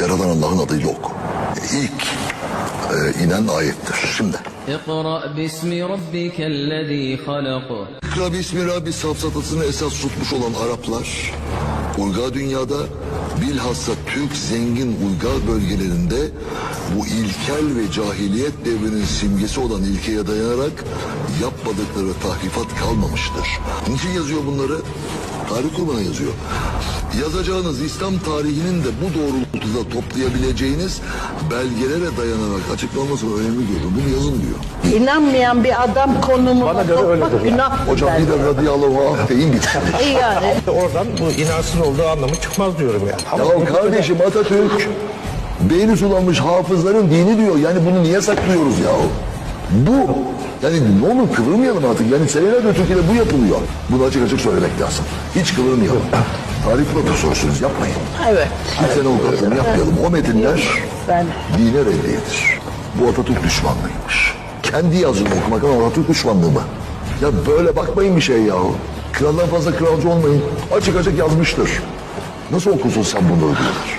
Yaradan Allah'ın adı yok. İlk e, inen ayettir. Şimdi. İkra bismi. İkra bismi Rabbi safsatasını esas tutmuş olan Araplar, uygar dünyada bilhassa Türk zengin uygar bölgelerinde bu ilkel ve cahiliyet devrinin simgesi olan ilkeye dayanarak yapmadıkları tahrifat kalmamıştır. Niçin yazıyor bunları? Tarih kurbanı yazıyor. Yazacağınız İslam tarihinin de bu doğrultuda toplayabileceğiniz belgelere dayanarak açıklanmasını önemli görüyorum. Bunu yazın diyor. İnanmayan bir adam konumuna Bana göre öyledir ya. günah. Hocam bir de radıyallahu anh deyin. İyi yani. Oradan bu inansız olduğu anlamı çıkmaz diyorum yani. Ama Ya kardeşim Atatürk beyni sulanmış hafızların dini diyor. Yani bunu niye saklıyoruz ya? Bu yani ne olur kıvırmayalım artık. Yani senelerdir Türkiye'de bu yapılıyor. Bunu açık açık söylemek lazım. Hiç kıvırmayalım. Tarih profesörsünüz yapmayın. Evet. Kimsenin avukatlığını yapmayalım. O metinler Ben dine reddiyedir. Bu Atatürk düşmanlığıymış. Kendi yazını okumak ama Atatürk düşmanlığı mı? Ya böyle bakmayın bir şey yahu. Kraldan fazla kralcı olmayın. Açık açık yazmıştır. Nasıl okursun sen bunu diyorlar.